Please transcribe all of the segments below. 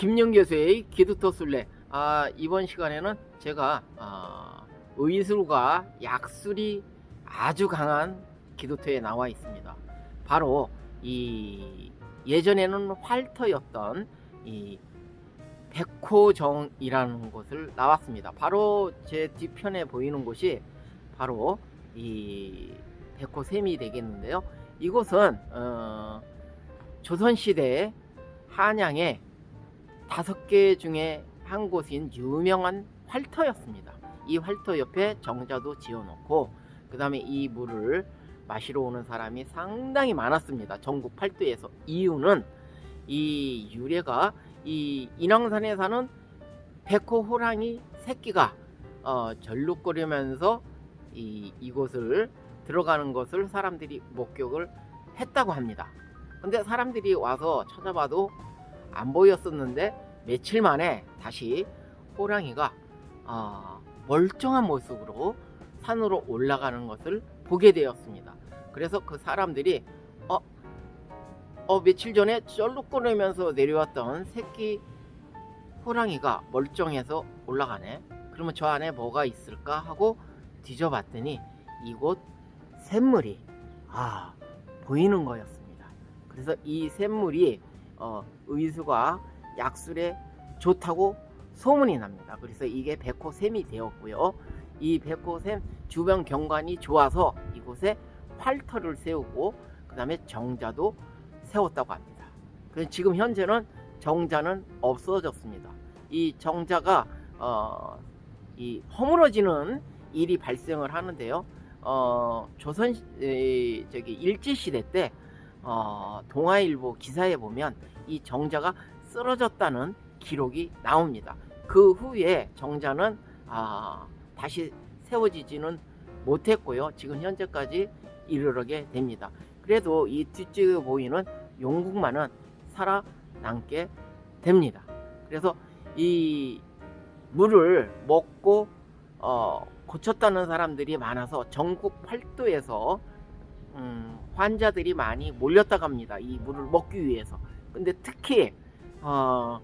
김영 교수의 기도터 술래. 아, 이번 시간에는 제가 아, 의술과 약술이 아주 강한 기도터에 나와 있습니다. 바로 이 예전에는 활터였던 이 백호정이라는 곳을 나왔습니다. 바로 제 뒤편에 보이는 곳이 바로 이 백호샘이 되겠는데요. 이곳은 어, 조선시대 한양의 다섯 개 중에 한 곳인 유명한 활터였습니다. 이 활터 옆에 정자도 지어놓고 그 다음에 이 물을 마시러 오는 사람이 상당히 많았습니다. 전국 팔도에서 이유는 이 유래가 이 인왕산에 사는 백호 호랑이 새끼가 어, 절룩거리면서 이, 이곳을 들어가는 것을 사람들이 목격을 했다고 합니다. 근데 사람들이 와서 찾아봐도 안 보였었는데 며칠 만에 다시 호랑이가 어, 멀쩡한 모습으로 산으로 올라가는 것을 보게 되었습니다. 그래서 그 사람들이 어, 어 며칠 전에 쩔룩거리면서 내려왔던 새끼 호랑이가 멀쩡해서 올라가네. 그러면 저 안에 뭐가 있을까 하고 뒤져봤더니 이곳 샘물이 아 보이는 거였습니다. 그래서 이 샘물이 어, 의수가 약술에 좋다고 소문이 납니다. 그래서 이게 백호샘이 되었고요. 이 백호샘 주변 경관이 좋아서 이곳에 활터를 세우고 그 다음에 정자도 세웠다고 합니다. 지금 현재는 정자는 없어졌습니다. 이 정자가 어, 이 허물어지는 일이 발생을 하는데요. 어, 조선 시- 에, 저기 일제 시대 때 어, 동아일보 기사에 보면 이 정자가 쓰러졌다는 기록이 나옵니다. 그 후에 정자는 아, 다시 세워지지는 못했고요. 지금 현재까지 이르게 됩니다. 그래도 이 뒤쪽에 보이는 용국만은 살아남게 됩니다. 그래서 이 물을 먹고 어, 고쳤다는 사람들이 많아서 전국 팔도에서 음, 환자들이 많이 몰렸다고 합니다. 이 물을 먹기 위해서. 근데 특히 어,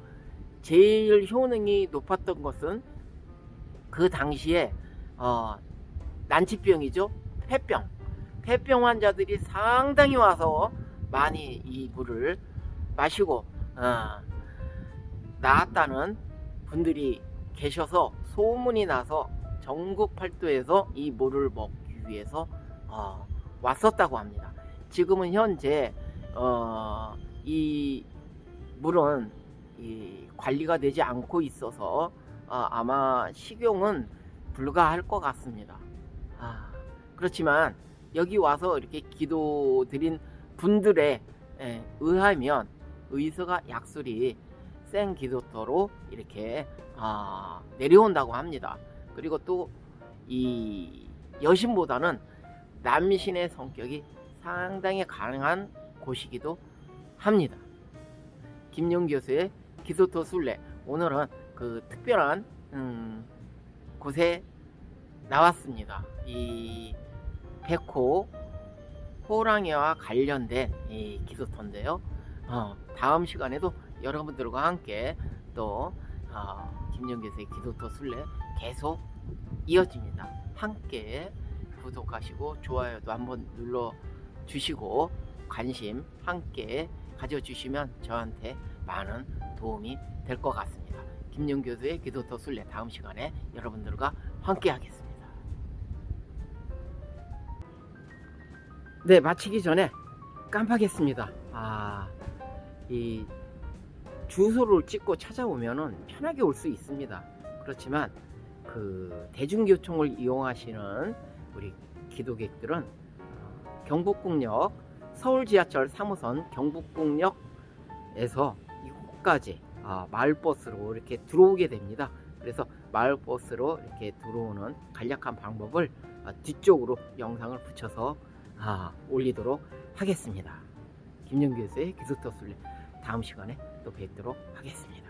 제일 효능이 높았던 것은 그 당시에 어, 난치병이죠. 폐병. 폐병 환자들이 상당히 와서 많이 이 물을 마시고 어, 나았다는 분들이 계셔서 소문이 나서 전국 팔도에서 이 물을 먹기 위해서 어, 왔었다고 합니다. 지금은 현재 어, 이 물은 이 관리가 되지 않고 있어서 어, 아마 식용은 불가할 것 같습니다. 아, 그렇지만 여기 와서 이렇게 기도 드린 분들에 에, 의하면 의서가 약술이 센 기도터로 이렇게 아, 내려온다고 합니다. 그리고 또 이 여신보다는 남신의 성격이 상당히 강한 곳이기도 합니다. 김용 교수의 기도터 순례 오늘은 그 특별한 음, 곳에 나왔습니다. 이 백호 호랑이와 관련된 이 기도터인데요. 어, 다음 시간에도 여러분들과 함께 또 어, 김용 교수의 기도터 순례 계속 이어집니다. 함께 구독하시고 좋아요도 한번 눌러 주시고 관심 함께 가져주시면 저한테 많은 도움이 될 것 같습니다. 김용 교수의 기도터 순례 다음 시간에 여러분들과 함께 하겠습니다. 네, 마치기 전에 깜빡했습니다. 아, 이 주소를 찍고 찾아오면은 편하게 올 수 있습니다. 그렇지만 그 대중교통을 이용하시는 우리 기도객들은 어, 경북국역 서울 지하철 3호선 경북국역에서 이곳까지 아, 마을버스로 이렇게 들어오게 됩니다. 그래서 마을버스로 이렇게 들어오는 간략한 방법을 아, 뒤쪽으로 영상을 붙여서 아, 올리도록 하겠습니다. 김영 교수의 기숙터 순례 다음 시간에 또 뵙도록 하겠습니다.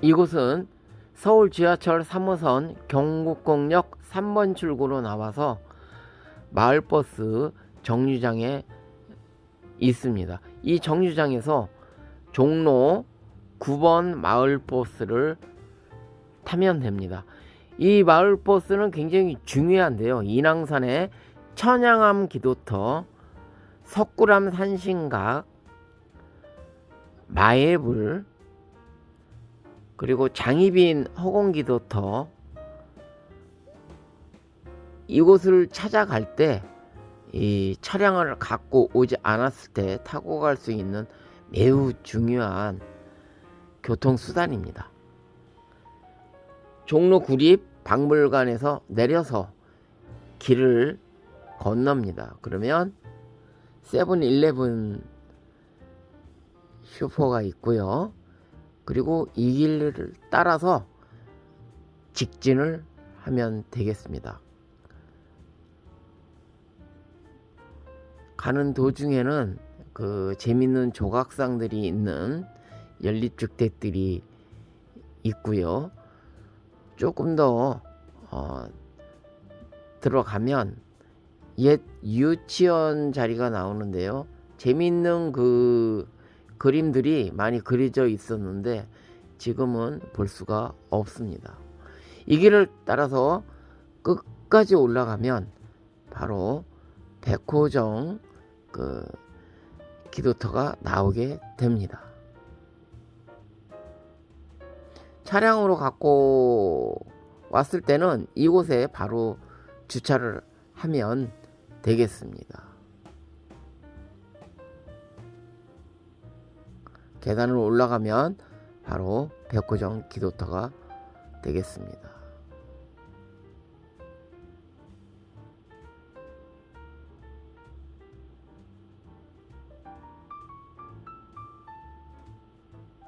이곳은 서울 지하철 3호선 경국공역 3번 출구로 나와서 마을버스 정류장에 있습니다. 이 정류장에서 종로 9번 마을버스를 타면 됩니다. 이 마을버스는 굉장히 중요한데요. 인왕산의 천양암 기도터, 석굴암 산신각, 마애불, 그리고 장희빈 허공기도터 이곳을 찾아갈 때 이 차량을 갖고 오지 않았을 때 타고 갈 수 있는 매우 중요한 교통수단입니다. 종로 구립 박물관에서 내려서 길을 건넙니다. 그러면 세븐일레븐 슈퍼가 있고요. 그리고 이 길을 따라서 직진을 하면 되겠습니다. 가는 도중에는 그 재밌는 조각상들이 있는 연립주택들이 있고요. 조금 더 어, 들어가면 옛 유치원 자리가 나오는데요. 재밌는 그 그림들이 많이 그려져 있었는데 지금은 볼 수가 없습니다. 이 길을 따라서 끝까지 올라가면 바로 백호정 그 기도터가 나오게 됩니다. 차량으로 갖고 왔을 때는 이곳에 바로 주차를 하면 되겠습니다. 계단을 올라가면 바로 백호정 기도터가 되겠습니다.